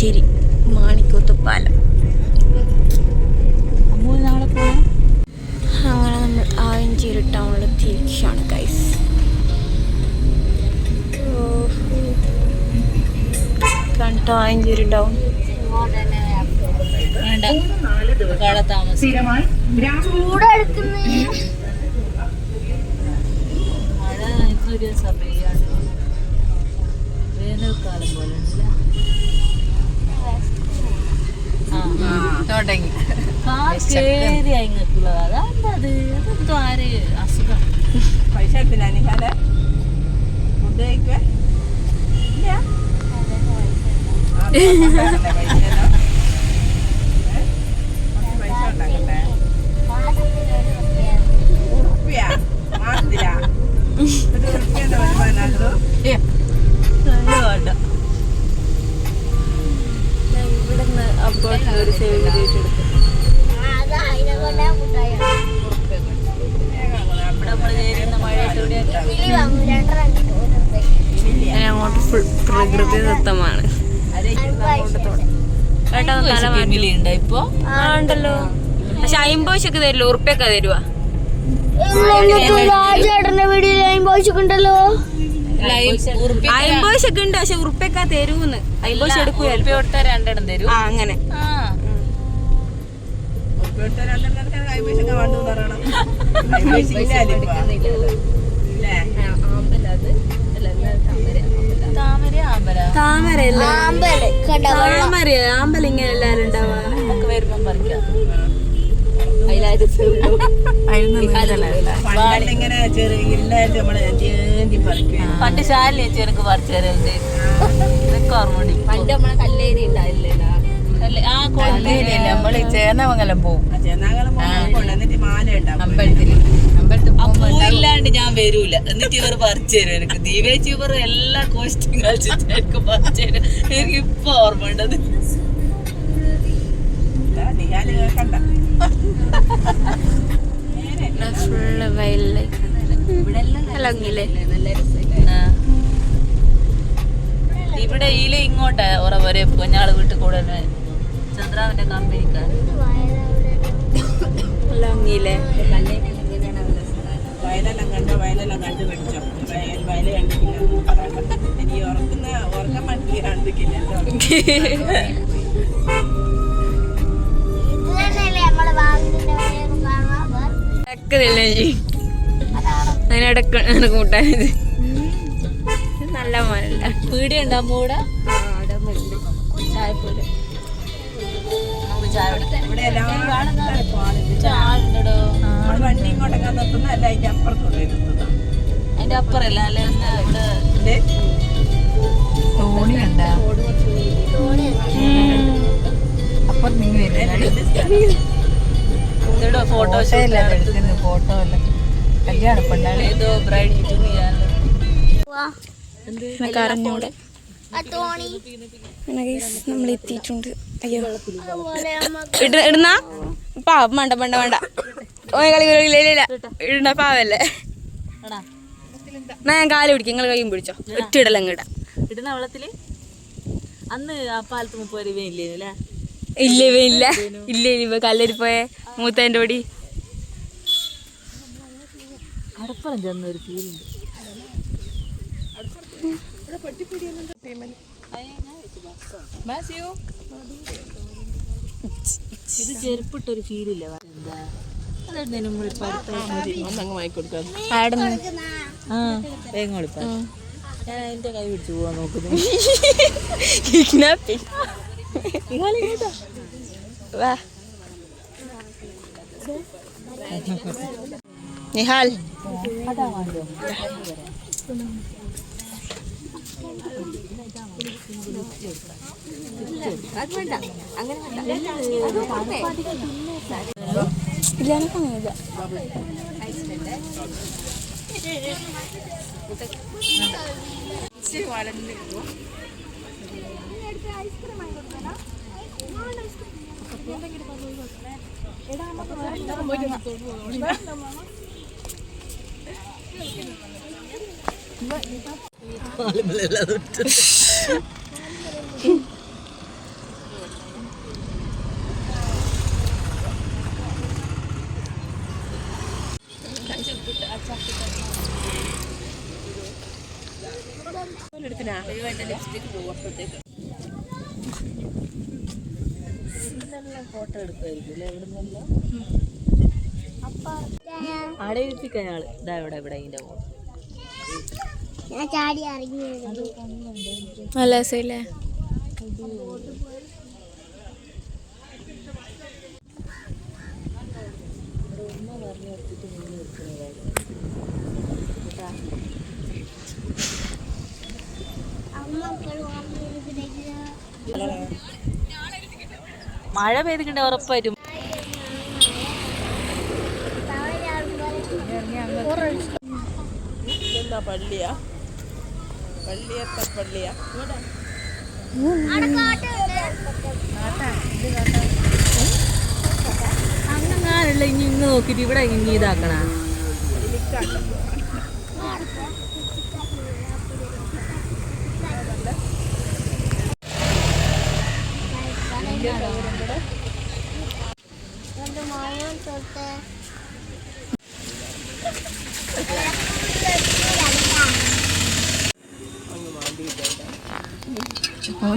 ആയഞ്ചേരി മാണിക്കൂത്ത് പാലം. അങ്ങനെ നമ്മൾ ആയഞ്ചേരി ടൗണിൽ തിരിച്ചാണ് ഗൈസ് കണ്ടോ ആയഞ്ചേരി ടൗൺ വേനൽക്കാലം പോലെ ഉണ്ടല്ലേ ആ തുടങ്ങി. പൈസ എടുത്തില്ല നിഹാലെ ഫുഡ് കഴിക്കുവേ? ഇല്ല. അപ്പോഴത്തെ ഒരു സേവ് ചെയ്തിട്ട് ഇവിടെ നമ്മൾ ചേരുന്ന മഴയത്തൂടെ ഞാൻ അങ്ങോട്ട് ഫുൾ പ്രകൃതി ദത്തമാണ് ഇപ്പൊ ഉണ്ടല്ലോ പക്ഷെ അമ്പത് പൈസക്ക് തരില്ല ഉറുപ്പൊക്കെ തരുവാ ചേട്ടന്റെ വീഡിയോയിൽ അമ്പത് വെച്ചിട്ടുണ്ടല്ലോ അമ്പത് പൈസക്ക് ഉണ്ട് പക്ഷെ ഉറുപ്പൊക്കെ തരൂന്ന്. അമ്പത് കൊടുത്ത രണ്ടെണ്ണം തരും. ആ അങ്ങനെ. താമര? താമര ആമ്പല. ഇങ്ങനെ എല്ലാരും ഉണ്ടാവാ. നമുക്ക് വരുമ്പം പറിക്കാം. പണ്ട് ശാലിനി ചേച്ചി എനിക്ക് പറിച്ചു തരുന്നത് ഇതൊക്കെ ഓർമ്മ പണ്ട് നമ്മളെ കല്ലേരി ഉണ്ടായില്ലേ ആ കൊള്ളേരി നമ്മൾ ചേന്നമംഗലം പോവും. ചെന്നാകലം കൊണ്ട് എന്നിട്ട് മാല ഉണ്ടാവും അമ്പലത്തിൽ. അമ്പലത്തിൽ അപ്പൂ ഇല്ലാണ്ട് ഞാൻ വരൂല. എന്നിട്ട് ഇവർ പറിച്ചു തരും എനിക്ക്. ദീപേച്ചി ഇവർ എല്ലാ കോസ്റ്റും കളിച്ചിട്ട് എനിക്ക് പറിച്ചു തരും. എനിക്ക് ഇപ്പൊ ഓർമ്മ ഉണ്ടത് കേൾക്കണ്ട. ഫുള്ള്. ഇവിടെ ഈല ഇങ്ങോട്ടാ. ഉറ വരെ കുഞ്ഞാൾ വീട്ടിൽ കൂടെ ചന്ദ്രാവിന്റെ കമ്പനിക്കാർ അല്ലങ്ങില്ലേ വയലെല്ലാം കണ്ട? വയലെല്ലാം കണ്ടു പിടിച്ചോ? വയൽ വയൽ കണ്ടിട്ടില്ല എന്ന് പറയണ്ട. എനിക്ക് ഉറക്കുന്ന ഉറക്കം മനസ്സിൽ കണ്ടിട്ടില്ലല്ലോ കുടിക്കാം. ഇവിടെ എല്ലാവരും പാലില്ല ചായ. ഉണ്ടോ നമ്മൾ വണ്ടി ഇങ്ങോട്ടൊക്കെ നിർത്തുന്ന അല്ല അതിന്റെ അപ്പുറല്ല? അല്ലെ? ഇവിടെ? തോണി കണ്ട? അപ്പൊ നിങ്ങൾ ഇതോ ഫോട്ടോ ഫോട്ടോ എല്ലാം ഫോട്ടോ എല്ലാം കല്യാണ പെണ്ണാളി ഏതോ ബ്രൈഡ് ടു ചെയ്യാൻ ആ തോണി. അങ്ങനെ നമ്മൾ എത്തിയിട്ടുണ്ട്. അയ്യോ. ഇടുന്ന? വേണ്ട പാവല്ലേ. ഞാൻ കാൽ പിടിക്കും. നിങ്ങൾ കൈയും പിടിച്ചോ. ഒറ്റ ഇടലങ്ങ് ഇടാം. ഇടുന്ന വെള്ളത്തിൽ? അന്ന് ആ പാലത്ത് മുപ്പത് രൂപ ഇല്ലേ ഇല്ല ഇല്ല ഇല്ല. ഇല്ല കല്ലേരി പോയെ മൂത്തേന്റെ ഓടി കടപ്പുറം ചെന്നൊരു ഫീലുണ്ട് ഇത് ചെരുപ്പിട്ടൊരു ഫീലില്ല എന്താ? എന്റെ കൈ പിടിച്ചു പോവാൻ നോക്കുന്നു. വാ. നിഹാൽ അത് വേണ്ട അങ്ങനെ ഇല്ല എനിക്കങ്ങനെയില്ല ഐസ്ക്രീം. എടുത്തിനാ ലിപ്സ്റ്റിക് പോകും അപ്പുറത്തേക്ക് ഫോട്ടോ എടുക്കുമായിരിക്കും എവിടെ നിന്നല്ലോ ആടെ ഇരുത്തിക്ക അയാൾ ഇതാ ഇവിടെ ഇവിടെ ഇതിന്റെ ഞാൻ ചാടി ഇറങ്ങി നല്ല രസമില്ലേ അമ്മ മഴ പെയ്തിട്ടുണ്ട് ഉറപ്പായിട്ടും. അങ്ങനെ പള്ളിയാ? പള്ളിയത്തെ പള്ളിയാ. ഇനി ഇങ്ങ് നോക്കിട്ട് ഇവിടെ ഇനി ഇതാക്കണ.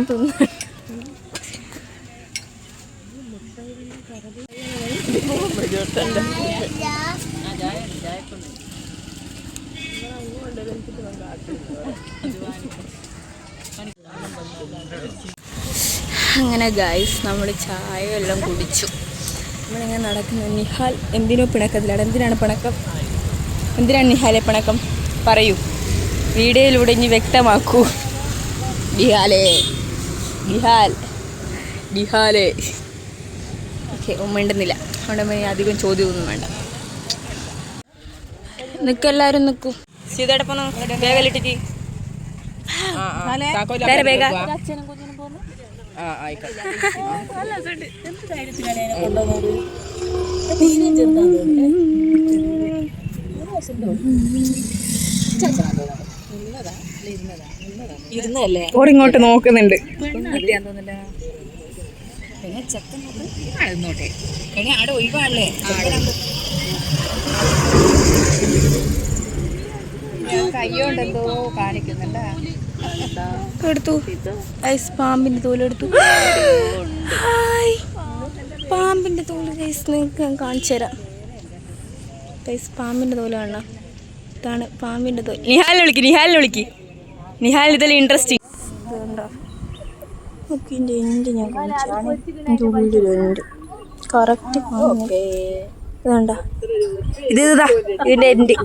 തിന്നു അങ്ങനെ ഗൈസ് നമ്മൾ ചായ എല്ലാം കുടിച്ചു. നമ്മളിങ്ങനെ നടക്കുന്നു. നിഹാൽ എന്തിനോ പിണക്കത്തിലാണ് എന്തിനാണ് പിണക്കം? എന്തിനാണ് നിഹാലെ പിണക്കം? പറയൂ. വീഡിയോയിലൂടെ ഇനി വ്യക്തമാക്കൂ. നിഹാലേ ഡിഹാൽ നിഹാലേ ഓക്കെ ഉമ്മണ്ടുന്നില്ല അതുകൊണ്ട് പിന്നെ അധികം ചോദ്യമൊന്നും വേണ്ട. നിൽക്കെല്ലാവരും നിൽക്കൂ സീതയോടൊപ്പം വേഗലിട്ടിട്ട് വേറെ വേഗ ആ? ഓടിങ്ങോട്ട് നോക്കുന്നുണ്ട്. ആടെ ഒഴിവാണല്ലേ? കാണിക്കുന്നുണ്ടാ. എടുത്തു. ഐസ് പാമ്പിന്റെ തോലെടുത്തു ഹായ്. പാമ്പിന്റെ തോൽ നിങ്ങൾക്ക് ഞാൻ കാണിച്ചു തരാം. പാമ്പിന്റെ തോൽ കാണാം ഇതാണ് പാമ്പിന്റെ തോൽ നിഹാലിനെ വിളിക്ക് നിഹാലിനെ വിളിക്ക്. നിഹാൽ ഇതെല്ലാം ഇൻട്രസ്റ്റിംഗ് ഓക്കെ എന്റെ എന്റെ ഞാൻ എന്റെ ഉള്ളിലുണ്ട് കറക്റ്റ് ഇതുണ്ട? ഇത് ഇതാ ഇതിന്റെ എന്റെ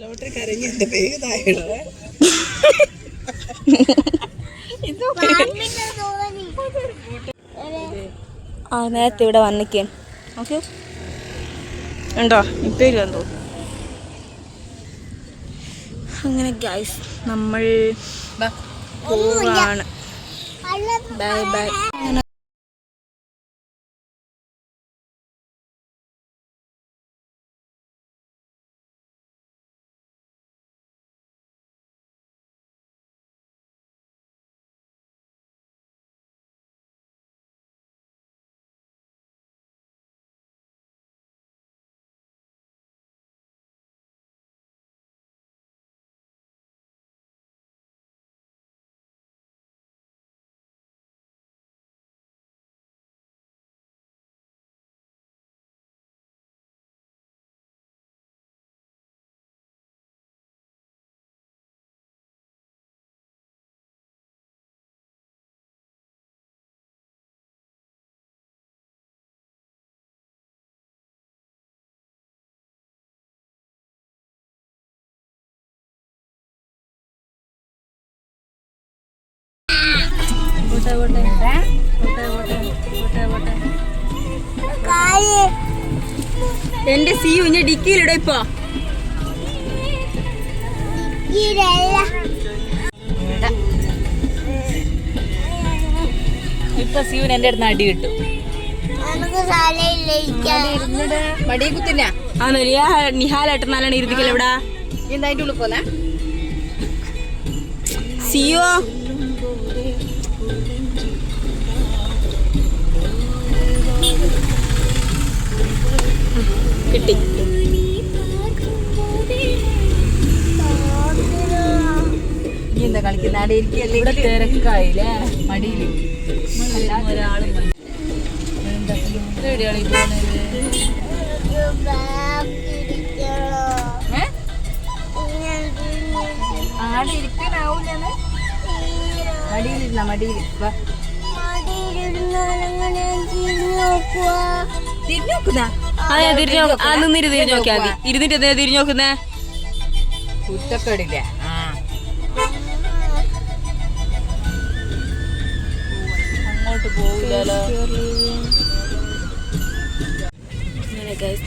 ലോട്ടറി കരഞ്ഞിട്ട് വേഗതായിടേ ആ നേരത്തെ ഇവിടെ വന്നിക്കേ. ഓക്കെ. ഉണ്ടോ? ഇപ്പം എന്തോ അങ്ങനെ ഗൈസ് നമ്മൾ പോവാണ്. ബൈ ബൈ എന്റെ സി ഇഞ്ഞ ഡിക്കിയിലിടെ ഇപ്പൊ. ഇപ്പൊ സീവൻ എന്റെ അടുത്ത് അടി കിട്ടും. നമുക്ക് സ്ഥലമില്ല ഇരിക്കാൻ മടി കുത്തില്ല ആ നിഹാലേട്ടനാലാണ് ഇരുത്തിക്കൽ എവിടാ എന്താ അതിന്റെ ഉള്ളിൽ പോന്നെ? സിയോ കിട്ടി. എന്താ കളിക്കുന്ന ഇരിക്കല്ലേ ഇവിടെ തിരക്കായില്ലേ? മടിയിൽ ഒരാൾ എവിടെയാണ് മടിയിൽ തിരിഞ്ഞു നോക്കുന്നാ? അതെ തിരിഞ്ഞു. ആ തിരിഞ്ഞു മതി ഇരുന്നിട്ട് തിരിഞ്ഞു നോക്കുന്നേ? കുറ്റപ്പെടില്ല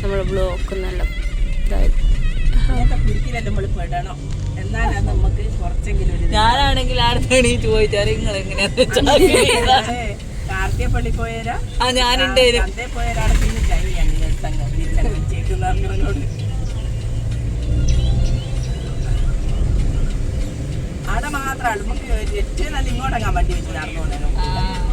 നമ്മുടെ ബ്ലോക്ക് നല്ല ഞാനാണെങ്കിൽ നമ്മൾ പെടണം. എന്നാലാണ് നമുക്ക് കുറച്ചെങ്കിലും ഒരു ഇത്. ഞാനാണെങ്കിൽ അറിഞ്ഞവനോട് അവിടെ മാത്രമാണ് നമുക്ക് ഏറ്റവും നല്ല ഇങ്ങോട്ടങ്ങാൻ വണ്ടി വെച്ച് നടന്നു പോകുന്നതിനോ